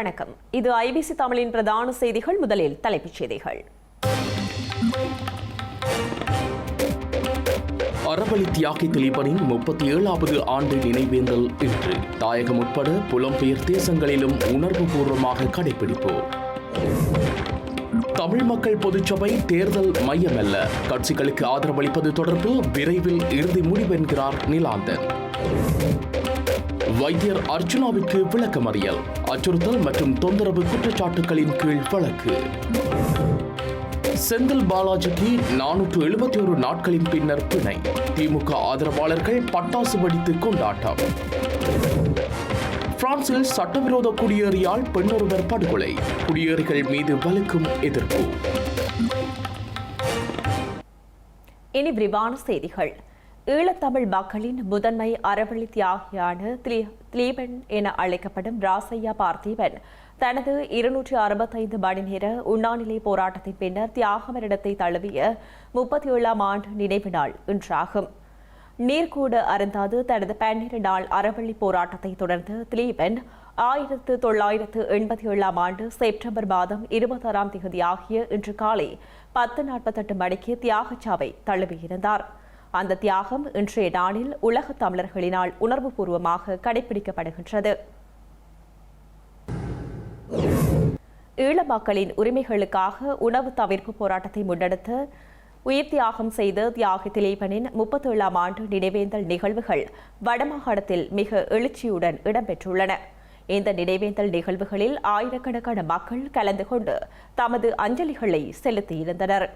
வணக்கம். இது ஐபிசி தமிழின் பிரதான செய்திகள். முதலில் தலைப்புச் செய்திகள். அறவழி தியாகி திலீபனின் முப்பத்தி ஏழாவது ஆண்டு நினைவேந்தல் இன்று. தாயகம் உட்பட புலம்பெயர் தேசங்களிலும் உணர்வுபூர்வமாக கடைபிடிப்பு தமிழ் மக்கள் பொதுச்சபை தேர்தல் மையமல்ல. கட்சிகளுக்கு ஆதரவளிப்பது தொடர்பில் விரைவில் இறுதி முடிவென்கிறார் நிலாந்தன். வைத்தியர் அர்ச்சனாவுக்கு விளக்கமறியல் அச்சுறுத்தல் மற்றும் தொந்தரவு குற்றச்சாட்டுகளின் கீழ் வழக்கு. செந்தில் பாலாஜிக்கு நானூற்று எழுபத்தி ஒரு நாட்களின் பின்னர் பிணை. திமுக ஆதரவாளர்கள் பட்டாசு வெடித்து கொண்டாட்டம். பிரான்சில் சட்டவிரோத குடியேறியால் பெண்ணொருவர் படுகொலை குடியேறிகள் மீது வலுக்கும் எதிர்ப்பு. இனி விரிவான செய்திகள். ஈழத்தமிழ் மக்களின் முதன்மை அறவழி தியாகியான திலீபன் என அழைக்கப்படும் ராசையா பார்த்தீபன் தனது இருநூற்றி அறுபத்தைந்து மணி நேர உண்ணாநிலை போராட்டத்தின் பின்னர் தியாகமரிடத்தை தழுவிய முப்பத்தி ஏழாம் ஆண்டு நினைவு நாள் இன்றாகும். நீர்கூட அருந்தாது தனது பன்னிரண்டு நாள் அறவழி போராட்டத்தை தொடர்ந்து திலீபன் ஆயிரத்து தொள்ளாயிரத்து எண்பத்தி ஏழாம் ஆண்டு செப்டம்பர் மாதம் இருபத்தாறாம் தேதி ஆகிய இன்று காலை பத்து நாற்பத்தெட்டு மணிக்கு தியாகச்சாவை தழுவியிருந்தார். அந்த தியாகம் இன்றைய நாளில் உலக தமிழர்களினால் உணர்வுபூர்வமாக கடைபிடிக்கப்படுகின்றது. ஈழ மக்களின் உரிமைகளுக்காக உணவு தவிர்ப்பு போராட்டத்தை முன்னெடுத்து உயிர் தியாகம் செய்த தியாகி திலீபனின் முப்பத்தேழாம் ஆண்டு நினைவேந்தல் நிகழ்வுகள் வடமாகாணத்தில் மிக எழுச்சியுடன் இடம்பெற்றுள்ளன. இந்த நினைவேந்தல் நிகழ்வுகளில் ஆயிரக்கணக்கான மக்கள் கலந்து கொண்டு தமது அஞ்சலிகளை செலுத்தியிருந்தனர்.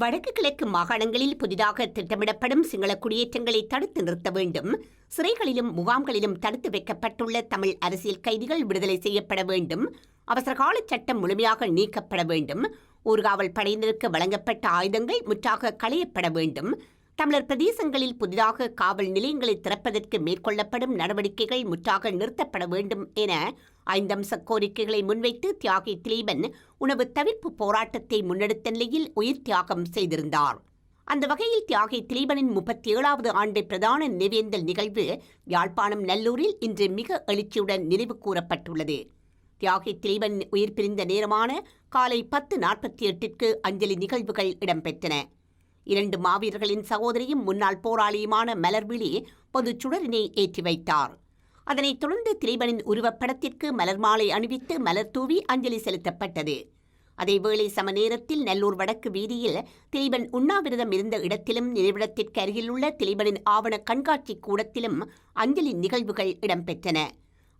வடக்கு கிழக்கு மாகாணங்களில் புதிதாக திட்டமிடப்படும் சிங்கள குடியேற்றங்களை தடுத்து நிறுத்த வேண்டும். சிறைகளிலும் முகாம்களிலும் தடுத்து வைக்கப்பட்டுள்ள தமிழ் அரசியல் கைதிகள் விடுதலை செய்யப்பட வேண்டும். அவசரகால சட்டம் முழுமையாக நீக்கப்பட வேண்டும். ஊர்காவல் படையினருக்கு வழங்கப்பட்ட ஆயுதங்கள் முற்றாக களையப்பட வேண்டும். தமிழர் பிரதேசங்களில் புதிதாக காவல் நிலையங்களை திறப்பதற்கு மேற்கொள்ளப்படும் நடவடிக்கைகள் முற்றாக நிறுத்தப்பட வேண்டும் என ஐந்தம்ச கோரிக்கைகளை முன்வைத்து தியாகி திலீபன் உணவு தவிர்ப்பு போராட்டத்தை முன்னெடுத்த நிலையில் உயிர் தியாகம் செய்திருந்தார். அந்த வகையில் தியாகி திலீபனின் முப்பத்தி ஏழாவது ஆண்டு பிரதான நினைவேந்தல் நிகழ்வு யாழ்ப்பாணம் நல்லூரில் இன்று மிக எழுச்சியுடன் நினைவு கூறப்பட்டுள்ளது. தியாகி திலீபன் உயிர் பிரிந்த நேரமான காலை பத்து நாற்பத்தி எட்டிற்கு அஞ்சலி நிகழ்வுகள் இடம்பெற்றன. இரண்டு மாவீரர்களின் சகோதரியும் முன்னாள் போராளியுமான மலர்விழி பொதுச் சுடரினை ஏற்றி வைத்தார். அதனைத் தொடர்ந்து திலீபனின் உருவப்படத்திற்கு மலர் மாலை அணிவித்து மலர் தூவி அஞ்சலி செலுத்தப்பட்டது. அதேவேளை சம நேரத்தில் நல்லூர் வடக்கு வீதியில் திலீபன் உண்ணாவிரதம் இருந்த இடத்திலும் நினைவிடத்திற்கு அருகிலுள்ள திலீபனின் ஆவண கண்காட்சி கூடத்திலும் அஞ்சலி நிகழ்வுகள் இடம்பெற்றன.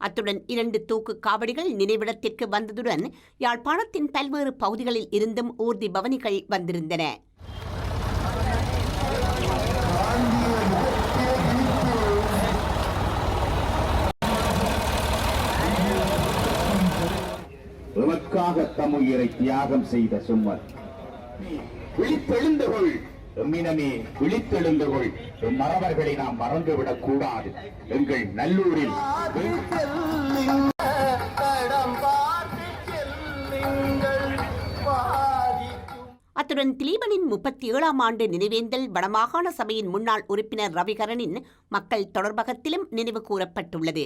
அத்துடன் இரண்டு தூக்கு காவடிகள் நினைவிடத்திற்கு வந்ததுடன் யாழ்ப்பாணத்தின் பல்வேறு பகுதிகளில் இருந்தும் ஊர்தி பவனிகள் வந்திருந்தன. எமக்காக தமுயிரை தியாகம் செய்த சும்மர்? விழித்தெழுந்து கொள் எம்மினமே விழித்தெழுந்து கொள் எம் மறவர்களை நாம் மறந்துவிடக் கூடாது. எங்கள் நல்லூரில் அத்துடன் திலீபனின் முப்பத்தி ஏழாம் ஆண்டு நினைவேந்தல் வடமாகாண சபையின் முன்னாள் உறுப்பினர் ரவிகரனின் மக்கள் தொடர்பகத்திலும் நினைவு கூறப்பட்டுள்ளது.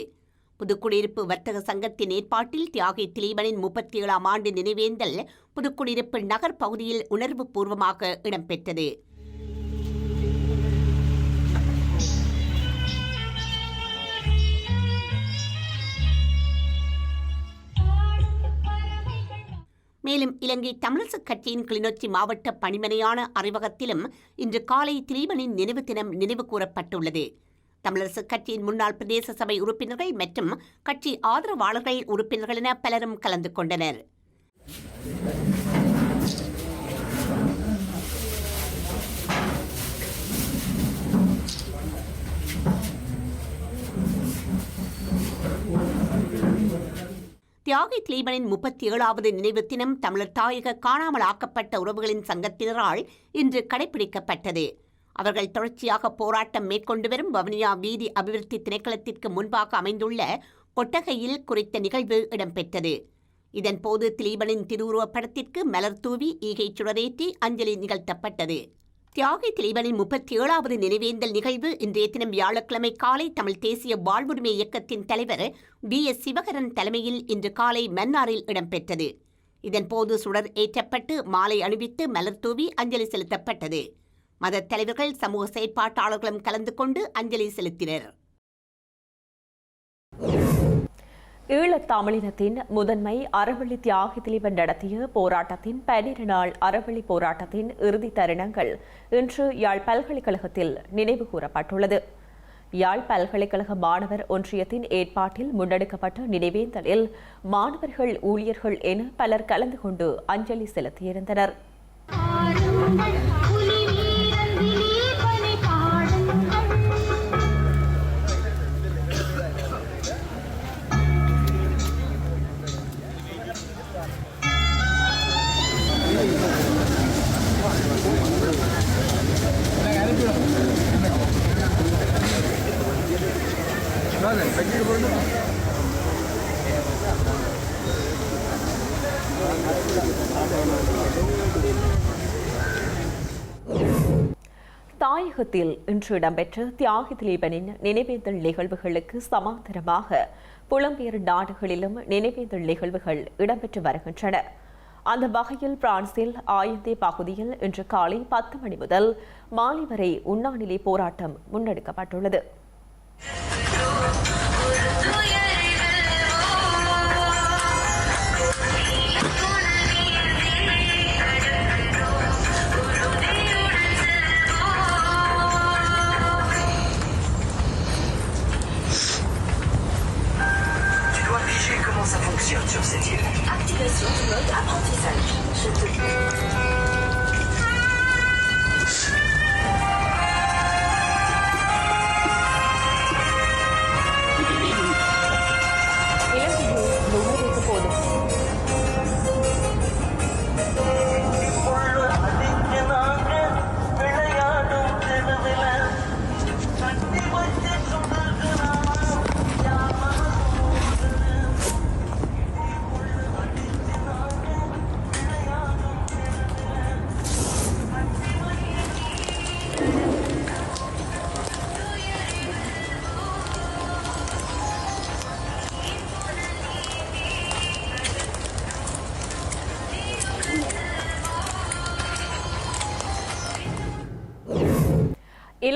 புதுக்குடியிருப்பு வர்த்தக சங்கத்தின் ஏற்பாட்டில் தியாகி திலீபனின் முப்பத்தி ஏழாம் ஆண்டு நினைவேந்தல் புதுக்குடியிருப்பு நகர் பகுதியில் உணர்வு பூர்வமாக இடம்பெற்றது. மேலும் இலங்கை தமிழரசுக் கட்சியின் கிளிநொச்சி மாவட்ட பணிமனையான அறிவகத்திலும் இன்று காலை திலீபனின் நினைவு தினம் நினைவு கூறப்பட்டுள்ளது. தமிழரசுக் கட்சியின் முன்னாள் பிரதேச சபை உறுப்பினர்கள் மற்றும் கட்சி ஆதரவாளர்கள் உறுப்பினர்கள் என பலரும் கலந்து கொண்டனர். தியாகி திலீபனின் முப்பத்தி ஏழாவது நினைவு தினம் தமிழர் தாயக காணாமல் ஆக்கப்பட்ட உறவுகளின் சங்கத்தினரால் இன்று கடைபிடிக்கப்பட்டது. அவர்கள் தொடர்ச்சியாக போராட்டம் மேற்கொண்டு வரும் வவுனியா வீதி அபிவிருத்தி திணைக்களத்திற்கு முன்பாக அமைந்துள்ள கொட்டகையில் குறித்த நிகழ்வு இடம்பெற்றது. இதன்போது திலீபனின் திருவுருவப் படத்திற்கு மலர் தூவி ஈகை சுடரேற்றி அஞ்சலி நிகழ்த்தப்பட்டது. தியாகி திலீபனின் முப்பத்தி ஏழாவது நினைவேந்தல் நிகழ்வு இன்றைய தினம் வியாழக்கிழமை காலை தமிழ் தேசிய வாழ்வுரிமை இயக்கத்தின் தலைவர் பி எஸ். சிவகரன் தலைமையில் இன்று காலை மன்னாரில் இடம்பெற்றது. இதன்போது சுடர் ஏற்றப்பட்டு மாலை அணிவித்து மலர் தூவி அஞ்சலி செலுத்தப்பட்டது. மதத் தலைவர்கள் சமூக செயற்பாட்டாளர்களும் கலந்து கொண்டு அஞ்சலி செலுத்தினர். ஈழத்தமிழினத்தின் முதன்மை அறவழி தியாகி திலீபன் நடத்திய போராட்டத்தின் பன்னிரு நாள் அறவழி போராட்டத்தின் இறுதி தருணங்கள் இன்று யாழ் பல்கலைக்கழகத்தில் நினைவு கூறப்பட்டுள்ளது. யாழ் பல்கலைக்கழக மாணவர் ஒன்றியத்தின் ஏற்பாட்டில் முன்னெடுக்கப்பட்ட நினைவேந்தலில் மாணவர்கள் ஊழியர்கள் என பலர் கலந்து கொண்டு அஞ்சலி செலுத்தியிருந்தனர். தாயகத்தில் இன்று இடம்பெற்ற தியாகி திலீபனின் நினைவேந்தல் நிகழ்வுகளுக்கு சமாந்தரமாக புலம்பெயர் நாடுகளிலும் நினைவேந்தல் நிகழ்வுகள் இடம்பெற்று வருகின்றன. அந்த வகையில் பிரான்சில் ஆயந்தே பகுதியில் இன்று காலை பத்து மணி முதல் மாலை வரை உண்ணாநிலை போராட்டம் முன்னெடுக்கப்பட்டுள்ளது. Oh,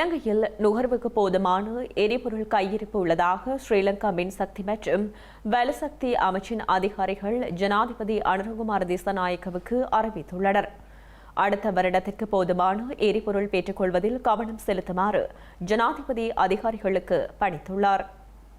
இலங்கையில் நுகர்வுக்கு போதுமான எரிபொருள் கையிருப்பு உள்ளதாக ஸ்ரீலங்கா மின்சக்தி மற்றும் வலுசக்தி அமைச்சின் அதிகாரிகள் ஜனாதிபதி அனுரகுமார் திசநாயக்கவுக்கு அறிவித்துள்ளனர். அடுத்த வருடத்திற்கு போதுமான எரிபொருள் பெற்றுக்கொள்வதில் கவனம் செலுத்துமாறு ஜனாதிபதி அதிகாரிகளுக்கு பணித்துள்ளார்.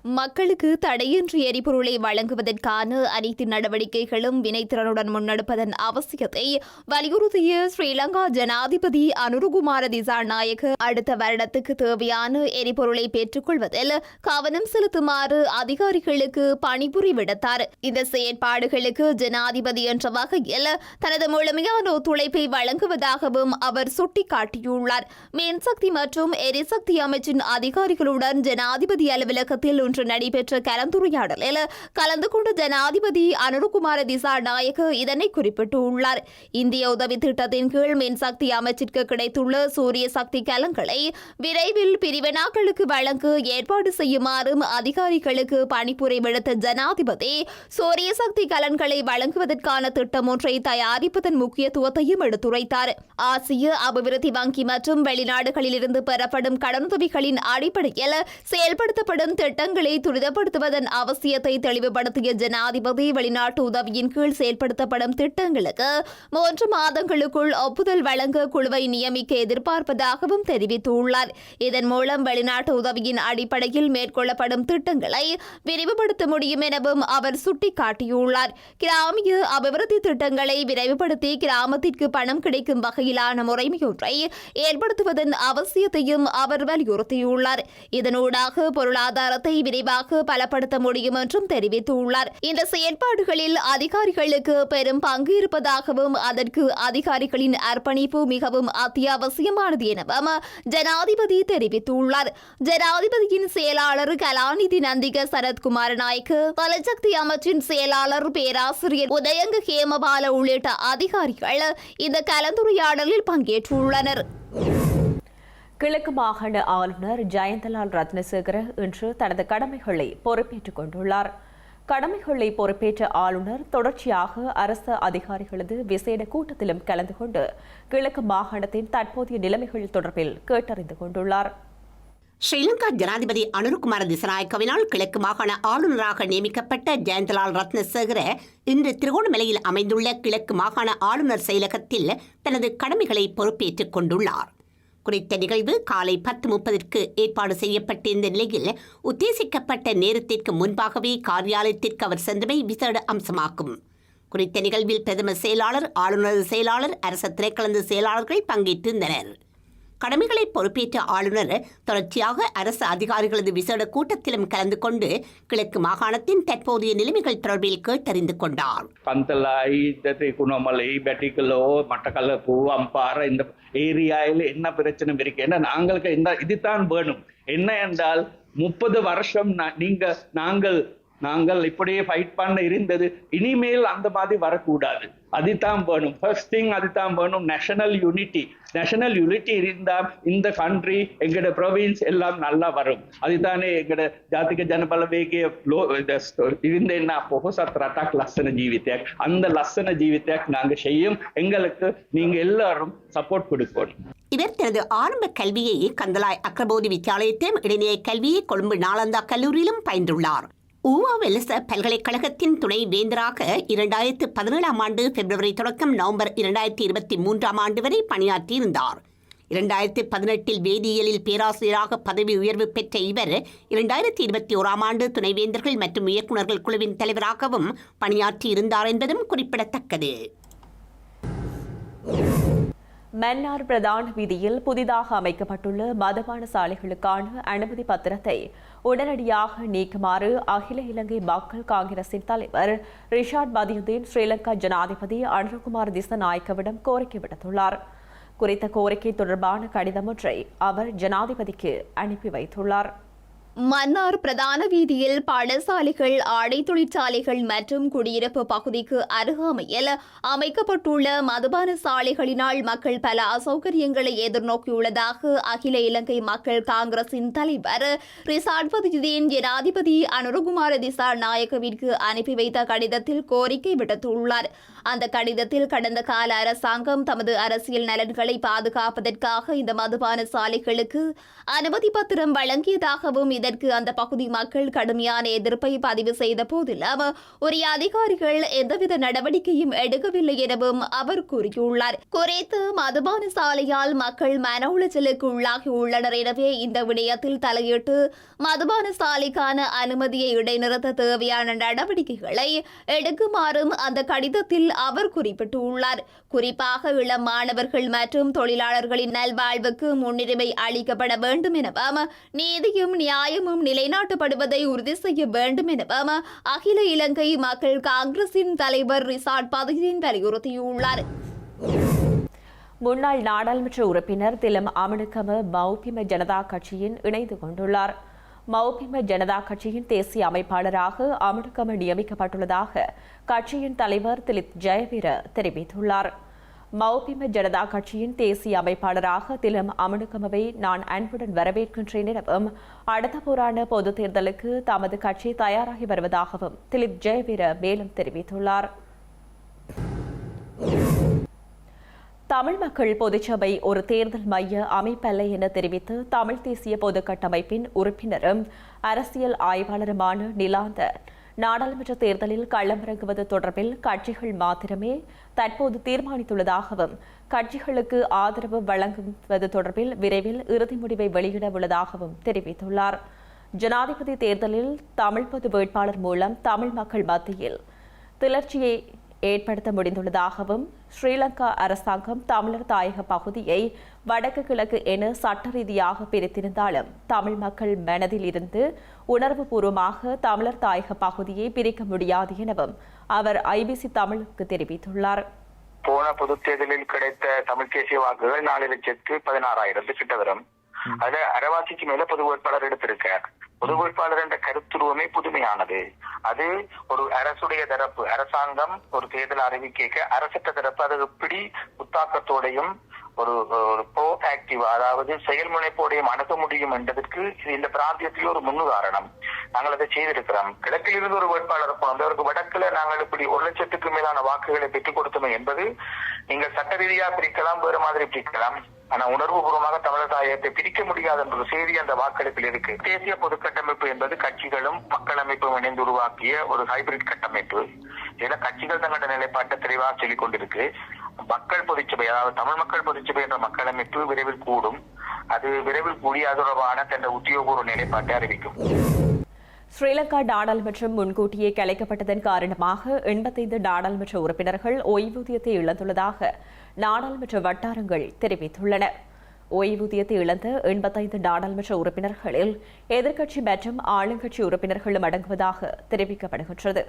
மக்களுக்கு தடையின்றி எரிபொருளை வழங்குவதற்கான அனைத்து நடவடிக்கைகளும் வினைத்திறனுடன் முன்னெடுப்பதன் அவசியத்தை வலியுறுத்திய ஸ்ரீலங்கா ஜனாதிபதி அனுருகுமார திசாநாயக்க அடுத்த வருடத்துக்கு தேவையான எரிபொருளை பெற்றுக்கொள்வதில் கவனம் செலுத்துமாறு அதிகாரிகளுக்கு பணிபுரி விடுத்தார் இந்த செயற்பாடுகளுக்கு ஜனாதிபதி என்ற வகையில் தனது முழுமையான ஒத்துழைப்பை வழங்குவதாகவும் அவர் சுட்டிக்காட்டியுள்ளார். மின்சக்தி மற்றும் எரிசக்தி அமைச்சின் அதிகாரிகளுடன் ஜனாதிபதி அலுவலகத்தில் இன்று நடைபெற்ற கலந்துரையாடலில் கலந்து கொண்ட ஜனாதிபதி அனுருகுமார திசா நாயக்க இதனை குறிப்பிட்டுள்ளார். இந்திய உதவி திட்டத்தின் கீழ் மின்சக்தி அமைச்சிற்கு கிடைத்துள்ள சூரிய சக்தி கலங்களை விரைவில் பிரிவினாக்களுக்கு வழங்க ஏற்பாடு செய்யுமாறும் அதிகாரிகளுக்கு பணிப்புரை விடுத்த ஜனாதிபதி சூரிய சக்தி கலன்களை வழங்குவதற்கான திட்டம் ஒன்றை தயாரிப்பதன் முக்கியத்துவத்தையும் எடுத்துரைத்தார். ஆசிய அபிவிருத்தி வங்கி மற்றும் வெளிநாடுகளிலிருந்து பெறப்படும் கடனுதவிகளின் அடிப்படையில் செயல்படுத்தப்படும் திட்டங்கள் துரிதப்படுத்துவதன் அவசியத்தை தெளிவுபடுத்திய ஜனாதிபதி வெளிநாட்டு உதவியின் கீழ் செயல்படுத்தப்படும் திட்டங்களுக்கு மூன்று மாதங்களுக்குள் ஒப்புதல் வழங்க குழுவை நியமிக்க எதிர்பார்ப்பதாகவும் தெரிவித்துள்ளார். இதன் மூலம் வெளிநாட்டு உதவியின் அடிப்படையில் மேற்கொள்ளப்படும் திட்டங்களை விரிவுபடுத்த முடியும் எனவும் அவர் சுட்டிக்காட்டியுள்ளார். கிராமிய அபிவிருத்தி திட்டங்களை விரைவுபடுத்தி கிராமத்திற்கு பணம் கிடைக்கும் வகையிலான முறைமையொன்றை ஏற்படுத்துவதன் அவசியத்தையும் அவர் வலியுறுத்தியுள்ளார். இதனூடாக பொருளாதாரத்தை விரைவாக பலப்படுத்த முடியும் என்றும் தெரிவித்துள்ளார். இந்த செயற்பாடுகளில் அதிகாரிகளுக்கு பெரும் பங்கு இருப்பதாகவும் அதற்கு அதிகாரிகளின் அர்ப்பணிப்பு மிகவும் அத்தியாவசியமானது எனவும் ஜனாதிபதி தெரிவித்துள்ளார். ஜனாதிபதியின் செயலாளர் கலாநிதி நந்திக சரத்குமார் நாயக்கு பலசக்தி அமைச்சின் செயலாளர் பேராசிரியர் உதயங்க ஹேமபால உள்ளிட்ட அதிகாரிகள் இந்த கலந்துரையாடலில் பங்கேற்றுள்ளனர். கிழக்கு மாகாண ஆளுநர் ஜெயந்தலால் ரத்னசேகர இன்று தனது கடமைகளை பொறுப்பேற்றுக் கொண்டுள்ளார். கடமைகளை பொறுப்பேற்ற ஆளுநர் தொடர்ச்சியாக அரசு அதிகாரிகளது விசேட கூட்டத்திலும் கலந்து கொண்டு கிழக்கு மாகாணத்தின் தற்போதைய நிலைமைகள் தொடர்பில் கேட்டறிந்து கொண்டுள்ளார். ஸ்ரீலங்கா ஜனாதிபதி அனுருகுமார திசநாயக்கவினால் கிழக்கு மாகாண ஆளுநராக நியமிக்கப்பட்ட ஜெயந்தலால் ரத்னசேகர இன்று திருகோணமலையில் அமைந்துள்ள கிழக்கு மாகாண ஆளுநர் செயலகத்தில் தனது கடமைகளை பொறுப்பேற்றுக் கொண்டுள்ளார். குறித்த நிகழ்வு காலை பத்து முப்பதற்கு ஏற்பாடு செய்யப்பட்டிருந்த நிலையில் உத்தேசிக்கப்பட்ட நேரத்திற்கு முன்பாகவே காரியாலயத்திற்கு அவர் சென்றமை விசேட அம்சமாகும். குறித்த நிகழ்வில் பிரதமர் செயலாளர் ஆளுநர் செயலாளர் அரச திரைக்கலந்து செயலாளர்கள் பங்கேற்றிருந்தனர். கடமைகளை பொறுப்பேற்ற ஆளுநர் தொடர்ச்சியாக அரசு அதிகாரிகளது விசேட கூட்டத்திலும் கலந்து கொண்டு கிழக்கு மாகாணத்தின் தற்போதைய நிலைமைகள் தொடர்பில் கேட்டறிந்து கொண்டார். பந்தலாய் குணமலை திருக்குணமலை பெட்டிக்கலோ மட்டக்களப்பு அம்பாறை இந்த ஏரியாவில் என்ன பிரச்சனை இருக்கு? ஏன்னா நாங்களுக்கு இந்த இதுதான் வேணும். என்ன என்றால் முப்பது வருஷம் நீங்க நாங்கள் நாங்கள் இப்படியே ஃபைட் பண்ண இருந்தது இனிமேல் அந்த மாதிரி வரக்கூடாது. அதுதான் வேணும். ஃபர்ஸ்ட் திங் அதுதான் வேணும். நேஷனல் யூனிட்டி நேஷனல் யூனிட்டி இருந்தால் இந்த கண்ட்ரி எங்களோட ப்ரொவின்ஸ் எல்லாம் நல்லா வரும். அதுதானே எங்களோட ජාතික ජනබලවේගේ இருந்தேன்னா போக சத்ராட்டாக் லස්සன அந்த லස්සன ஜீவித்தே நாங்கள் செய்யும். எங்களுக்கு நீங்கள் எல்லாரும் சப்போர்ட் கொடுக்கணும் இவர் தனது ஆரம்ப கல்வியை கந்தலாய் அக்ரபோதி வித்தியாலயத்திலும் இடைநிலை கல்வியை கொழும்பு நாளந்தா கல்லூரியிலும் பயின்றுள்ளார். உவாவெலச பல்கலைக்கழகத்தின் துணை வேந்தராக இரண்டாயிரத்து பதினேழாம் ஆண்டு பிப்ரவரி தொடக்கம் நவம்பர் இரண்டாயிரத்தி இருபத்தி மூன்றாம் ஆண்டு வரை பணியாற்றியிருந்தார். இரண்டாயிரத்தி பதினெட்டில் வேதியியலில் பேராசிரியராக பதவி உயர்வு பெற்ற இவர் இரண்டாயிரத்தி இருபத்தி ஓராம் ஆண்டு துணைவேந்தர்கள் மற்றும் இயக்குநர்கள் குழுவின் தலைவராகவும் பணியாற்றியிருந்தார் என்பதும் குறிப்பிடத்தக்கது. மன்னார் பிரதான் வீதியில் புதிதாக அமைக்கப்பட்டுள்ள மதுபான சாலைகளுக்கான அனுமதி பத்திரத்தை உடனடியாக நீக்குமாறு அகில இலங்கை மக்கள் காங்கிரசின் தலைவர் ரிஷாட் பதியுதீன் ஸ்ரீலங்கா ஜனாதிபதி அனுகுமார் திசநாயக்கவிடம் கோரிக்கை விடுத்துள்ளார். குறித்த கோரிக்கை தொடர்பான கடிதம் ஒன்றை அவர் ஜனாதிபதிக்கு அனுப்பி வைத்துள்ளார். மன்னார் பிரதான வீதியில் பாடசாலைகள் ஆடை தொழிற்சாலைகள் மற்றும் குடியிருப்பு பகுதிக்கு அருகாமையில் அமைக்கப்பட்டுள்ள மதுபான சாலைகளினால் மக்கள் பல அசௌகரியங்களை எதிர்நோக்கியுள்ளதாக அகில இலங்கை மக்கள் காங்கிரசின் தலைவர் ரிசாட் பதியுதீன் ஜனாதிபதி அனுரகுமார திசா நாயகவிற்கு அனுப்பி வைத்த கடிதத்தில் கோரிக்கை விடுத்துள்ளார். அந்த கடிதத்தில் கடந்த கால அரசாங்கம் தமது அரசியல் நலன்களை பாதுகாப்பதற்காக இந்த மதுபான சாலைகளுக்கு அனுமதி பத்திரம் வழங்கியதாகவும் இதற்கு அந்த பகுதி மக்கள் கடுமையான எதிர்ப்பை பதிவு செய்த போதிலும் உரிய அதிகாரிகள் எந்தவித நடவடிக்கையும் எடுக்கவில்லை எனவும் அவர் கூறியுள்ளார். குறைத்து மதுபான சாலையால் மக்கள் மன உளைச்சலுக்கு உள்ளாகியுள்ளனர் எனவே இந்த விடயத்தில் தலையிட்டு மதுபான சாலைக்கான அனுமதியை இடைநிறுத்த தேவையான நடவடிக்கைகளை எடுக்குமாறும் அந்த கடிதத்தில் அவர் குறிப்பிட்டுள்ளார். குறிப்பாக இளம் மாணவர்கள் மற்றும் தொழிலாளர்களின் நல்வாழ்வுக்கு முன்னுரிமை அளிக்கப்பட வேண்டும் எனவும் நீதியும் நியாய நியாயமும் நிலைநாட்டப்படுவதை உறுதி செய்ய வேண்டும் எனவும் அகில இலங்கை மக்கள் காங்கிரசின் தலைவர் ரிசார்ட் பதவியின் வலியுறுத்தியுள்ளார். முன்னாள் நாடாளுமன்ற உறுப்பினர் திலம் அமனுக்கம மௌபிம ஜனதா கட்சியின் இணைந்து கொண்டுள்ளார். மௌபிம ஜனதா கட்சியின் தேசிய அமைப்பாளராக அமனுக்கம நியமிக்கப்பட்டுள்ளதாக கட்சியின் தலைவர் திலித் ஜெயவீர தெரிவித்துள்ளார். மௌபிம ஜனதா கட்சியின் தேசிய அமைப்பாளராக திலம் அமனுக்கமவை நான் அன்புடன் வரவேற்கின்றேன் எனவும் அடுத்த போரான பொது தேர்தலுக்கு தமது கட்சி தயாராகி வருவதாகவும் திலிப் ஜெயவீர மேலும் தெரிவித்துள்ளார். தமிழ் மக்கள் பொதுச்சபை ஒரு தேர்தல் மைய அமைப்பல்ல என தெரிவித்து தமிழ் தேசிய பொது கட்டமைப்பின் உறுப்பினரும் அரசியல் ஆய்வாளருமான நிலாந்தர் நாடாளுமன்ற தேர்தலில் களமிறங்குவது தொடர்பில் கட்சிகள் மாத்திரமே தற்போது தீர்மானித்துள்ளதாகவும் கட்சிகளுக்கு ஆதரவு வழங்குவது தொடர்பில் விரைவில் இறுதி முடிவை வெளியிட உள்ளதாகவும் தெரிவித்துள்ளார். ஜனாதிபதி தேர்தலில் தமிழ் பொது வேட்பாளர் மூலம் தமிழ் மக்கள் மத்தியில் திளர்ச்சியை ஏற்படுத்த முடிந்துள்ளதாகவும் ஸ்ரீலங்கா அரசாங்கம் தமிழர் தாயக பகுதியை வடக்கு கிழக்கு என சட்ட ரீதியாக பிரித்திருந்தாலும் தமிழ் மக்கள் மனதில் இருந்து உணர்வுபூர்வமாக தமிழர் தாயக பகுதியை பிரிக்க முடியாது எனவும் அவர் ஐபிசி தமிழுக்கு தெரிவித்துள்ளார். போன பொது தேர்தலில் கிடைத்த தமிழ் தேசிய வாக்குகள் நாலு லட்சத்து பதினாறாயிரத்து கிட்ட வரும் அதுல அரைவாசிக்கு மேல பொது வேட்பாளர் எடுத்திருக்கார். பொது வேட்பாளர் என்ற கருத்துருவமே புதுமையானது. அது ஒரு அரசுடைய தரப்பு அரசாங்கம் ஒரு தேர்தல் அறிவிக்க அரசற்ற தரப்பு அது எப்படி புத்தாக்கத்தோடையும் ஒரு ஒரு ப்ரோ ஆக்டிவ் அதாவது செயல்முனைப்போடையும் அணுக முடியும் என்பதற்கு இது இந்த பிராந்தியத்திலே ஒரு முன்னுதாரணம். நாங்கள் அதை செய்திருக்கிறோம். கிழக்கில் இருந்து ஒரு வேட்பாளர் வந்தவருக்கு அவருக்கு வடக்குல நாங்கள் இப்படி ஒரு லட்சத்துக்கு மேலான வாக்குகளை பெற்றுக் கொடுத்தோம் என்பது நீங்கள் சட்ட ரீதியா பிரிக்கலாம் வேறு மாதிரி பிரிக்கலாம். ஆனா உணர்வுபூர்வமாக தமிழர் தாயத்தை பிரிக்க முடியாது என்ற ஒரு செய்தி அந்த வாக்கெடுப்பில் இருக்கு. தேசிய பொது கட்டமைப்பு என்பது கட்சிகளும் மக்கள் அமைப்பும் இணைந்து உருவாக்கிய ஒரு ஹைபிரிட் கட்டமைப்பு. இதுல கட்சிகள் தங்களோட நிலைப்பாட்டை தெளிவாக சொல்லிக் கொண்டிருக்கு. மக்கள் பொதுச்சபை அதாவது தமிழ் மக்கள் பொதுச்சபை என்ற மக்கள் அமைப்பு விரைவில் கூடும். அது விரைவில் கூடிய தொடர்பான தன் உத்தியோகபூர்வ நிலைப்பாட்டை அறிவிக்கும். ஸ்ரீலங்கா நாடாளுமன்றம் முன்கூட்டியே கலைக்கப்பட்டதன் காரணமாக எண்பத்தைந்து நாடாளுமன்ற உறுப்பினர்கள் ஓய்வூதியத்தை இழந்துள்ளதாக நாடாளுமன்ற வட்டாரங்கள் தெரிவித்துள்ளன. ஓய்வூதியத்தை இழந்த எண்பத்தைந்து நாடாளுமன்ற உறுப்பினர்களில் எதிர்க்கட்சி மற்றும் ஆளுங்கட்சி உறுப்பினர்களும் அடங்குவதாக தெரிவிக்கப்படுகின்றது.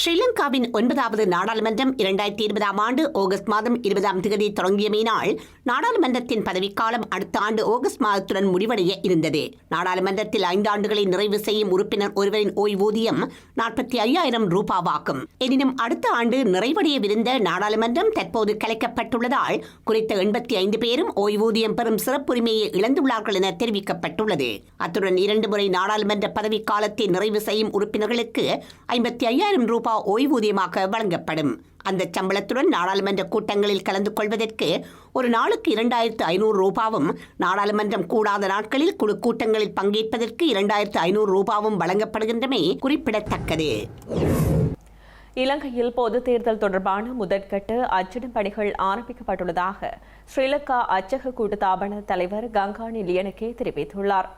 ஸ்ரீலங்காவின் ஒன்பதாவது நாடாளுமன்றம் இரண்டாயிரத்தி இருபதாம் ஆண்டு ஆகஸ்ட் மாதம் இருபதாம் தேதி தொடங்கியமையினால் நாடாளுமன்றத்தின் பதவிக்காலம் அடுத்த ஆண்டு ஆகஸ்ட் மாதத்துடன் முடிவடைய இருந்தது. நாடாளுமன்றத்தில் ஐந்து ஆண்டுகளை நிறைவு செய்யும் உறுப்பினர் ஒருவரின் ஓய்வூதியம் நாற்பத்தி ஐயாயிரம் ரூபாவாகும். எனினும் அடுத்த ஆண்டு நிறைவடையவிருந்த நாடாளுமன்றம் தற்போது கலைக்கப்பட்டுள்ளதால் குறித்த எண்பத்தி ஐந்து பேரும் ஓய்வூதியம் பெறும் சிறப்புரிமையை இழந்துள்ளார்கள் என தெரிவிக்கப்பட்டுள்ளது. அத்துடன் இரண்டு முறை நாடாளுமன்ற பதவிக்காலத்தை நிறைவு செய்யும் உறுப்பினர்களுக்கு ஐம்பத்தி ஐயாயிரம் ரூபாய் ஓய்வூதியமாக வழங்கப்படும். அந்த சம்பளத்துடன் நாடாளுமன்ற கூட்டங்களில் கலந்து கொள்வதற்கு ஒரு நாளுக்கு இரண்டாயிரத்து ஐநூறு ரூபாவும் நாடாளுமன்றம் கூடாத நாட்களில் குழு கூட்டங்களில் பங்கேற்பதற்கு இரண்டாயிரத்து ஐநூறு ரூபாவும் வழங்கப்படுகின்றமை குறிப்பிடத்தக்கது. இலங்கையில் பொது தேர்தல் தொடர்பான முதற்கட்ட அச்சிடும் பணிகள் ஆரம்பிக்கப்பட்டுள்ளதாக ஸ்ரீலங்கா அச்சக கூட்டுத்தாபன தலைவர் கங்காணி லியனகே தெரிவித்துள்ளார்.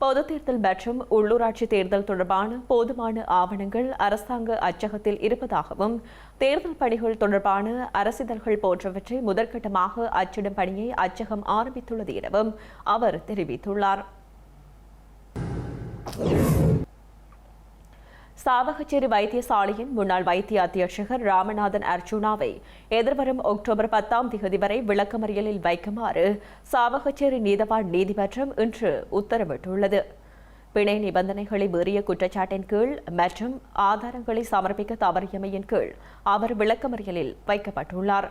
பொது தேர்தல் மற்றும் உள்ளூராட்சி தேர்தல் தொடர்பான போதுமான ஆவணங்கள் அரசாங்க அச்சகத்தில் இருப்பதாகவும் தேர்தல் பணிகள் தொடர்பான அரசிதழ்கள் போன்றவற்றை முதற்கட்டமாக அச்சிடும் பணியை அச்சகம் ஆரம்பித்துள்ளது எனவும் அவர் தெரிவித்துள்ளார். சாவகச்சேரி வைத்தியசாலையின் முன்னாள் வைத்திய அத்தியட்சகர் ராமநாதன் அர்ஜுனாவை எதிர்வரும் அக்டோபர் பத்தாம் தேதி வரை விளக்கமறியலில் வைக்குமாறு சாவகச்சேரி நீதவான் நீதிமன்றம் இன்று உத்தரவிட்டுள்ளது. பிணை நிபந்தனைகளை மீறிய குற்றச்சாட்டின் கீழ் மற்றும் ஆதாரங்களை சமர்ப்பிக்க தவறியமையின் கீழ் அவர் விளக்கமறியலில் வைக்கப்பட்டுள்ளார்.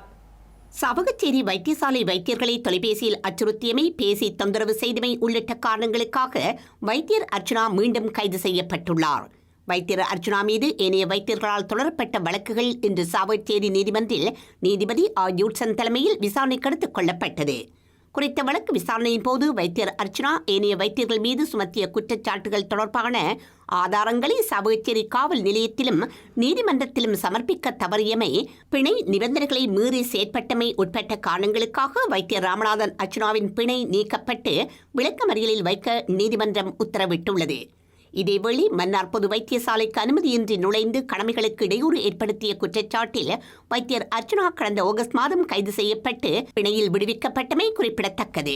சவகச்சேரி வைத்தியசாலை வைத்தியர்களை தொலைபேசியில் அச்சுறுத்தியமை பேசி தொந்தரவு செய்தமை உள்ளிட்ட காரணங்களுக்காக வைத்தியர் அர்ச்சனா மீண்டும் கைது செய்யப்பட்டுள்ளார். வைத்தியர் அர்ஜுனா மீது ஏனைய வைத்தியர்களால் தொடரப்பட்ட வழக்குகள் இன்று சாவகச்சேரி நீதிமன்றில் நீதிபதி ஆர் யூட்சன் தலைமையில் விசாரணைக்கு எடுத்துக் கொள்ளப்பட்டது. குறித்த வழக்கு விசாரணையின் போது வைத்தியர் அர்ச்சனா ஏனைய வைத்தியர்கள் மீது சுமத்திய குற்றச்சாட்டுகள் தொடர்பான ஆதாரங்களை சாவகச்சேரி காவல் நிலையத்திலும் நீதிமன்றத்திலும் சமர்ப்பிக்க தவறியமை பிணை நிபந்தனைகளை மீறி செயற்பட்டமை உட்பட்ட காரணங்களுக்காக வைத்தியர் ராமநாதன் அர்ச்சனாவின் பிணை நீக்கப்பட்டு விளக்கமறியலில் வைக்க நீதிமன்றம் உத்தரவிட்டுள்ளது. இதேவேளை மன்னார் பொது வைத்தியசாலைக்கு அனுமதியின்றி நுழைந்து கடமைகளுக்கு இடையூறு ஏற்படுத்திய குற்றச்சாட்டில் வைத்தியர் அர்ச்சனா கடந்த ஆகஸ்ட் மாதம் கைது செய்யப்பட்டு பிணையில் விடுவிக்கப்பட்டமை குறிப்பிடத்தக்கது.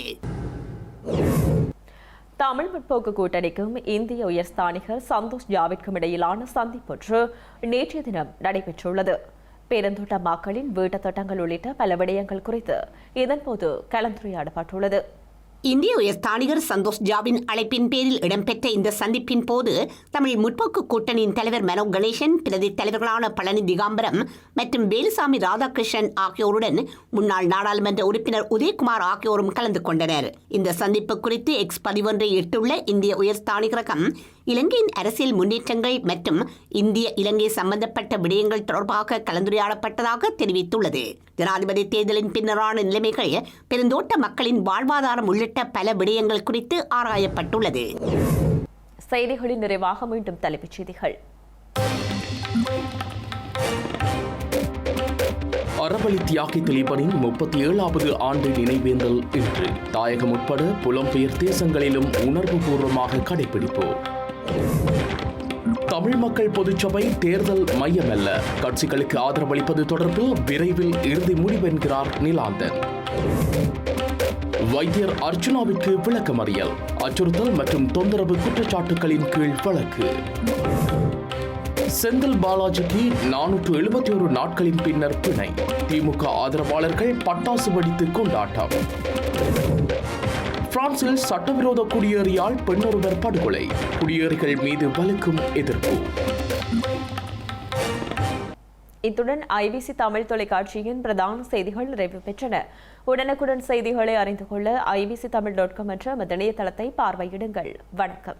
தமிழ் முற்போக்கு கூட்டணிக்கும் இந்திய உயர்ஸ்தானிகர் சந்தோஷ் ஜாவிற்கும் இடையிலான சந்திப்பொன்று நேற்றைய தினம் நடைபெற்றுள்ளது. பெருந்தோட்ட மக்களின் வீட்டுத் திட்டங்கள் உள்ளிட்ட பல விடயங்கள் குறித்து இதன்போது கலந்துரையாடப்பட்டுள்ளது. இந்திய உயர்ஸ்தானிகர் சந்தோஷ் ஜாவின் அழைப்பின் பேரில் இடம்பெற்ற இந்த சந்திப்பின் போது தமிழ் முற்போக்கு கூட்டணியின் தலைவர் மனோ கணேசன் பிரதி தலைவர்களான பழனி திகாம்பரம் மற்றும் வேலுசாமி ராதாகிருஷ்ணன் ஆகியோருடன் முன்னாள் நாடாளுமன்ற உறுப்பினர் உதயகுமார் ஆகியோரும் கலந்து கொண்டனர். இந்த சந்திப்பு குறித்து எக்ஸ் பதிவொன்றை இட்டுள்ள இந்திய உயர்ஸ்தானிகரகம் இலங்கையின் அரசியல் முன்னேற்றங்கள் மற்றும் இந்திய இலங்கை சம்பந்தப்பட்ட விடயங்கள் தொடர்பாக கலந்துரையாடப்பட்டதாக தெரிவித்துள்ளது. ஜனாதிபதி தேர்தலின் பின்னரான நிலைமைகள் பெருந்தோட்ட மக்களின் வாழ்வாதாரம் உள்ளிட்ட பல விடயங்கள் குறித்து ஆராயப்பட்டுள்ளது. செய்திகளின் நிறைவாக மீண்டும் தலைப்புச் செய்திகள். அறவழி தியாகி திலீபனின் முப்பத்தி ஏழாவது ஆண்டு நினைவேந்தல் இன்று. தாயகம் உட்பட புலம்பெயர் தேசங்களிலும் உணர்வுபூர்வமாக கடைபிடிப்போம் தமிழ் மக்கள் பொதுச்சபை தேர்தல் மையமல்ல. கட்சிகளுக்கு ஆதரவளிப்பது தொடர்பில் விரைவில் இறுதி முடிவென்கிறார் நிலாந்தன். வைத்தியர் அர்ச்சுனாவிற்கு விளக்கமறியல் அச்சுறுத்தல் மற்றும் தொந்தரவு குற்றச்சாட்டுகளின் கீழ் வழக்கு. செந்தில் பாலாஜிக்கு நானூற்று எழுபத்தி ஒரு நாட்களின் பின்னர் பிணை. திமுக ஆதரவாளர்கள் பட்டாசு வெடித்து கொண்டாட்டம். பிரான்சில் சட்டவிரோத குடியேறியால் பெண்ணொருவர் படுகொலை. குடியேறிகள் மீது வலுக்கும் எதிர்ப்பு. இத்துடன் ஐபிசி தமிழ் தொலைக்காட்சியின் பிரதான செய்திகள் நிறைவு பெற்றன. உடனுக்குடன் செய்திகளை அறிந்து கொள்ள ஐபிசி தமிழ் டாட் காம் என்ற நமது தளத்தை பார்வையிடுங்கள். வணக்கம்.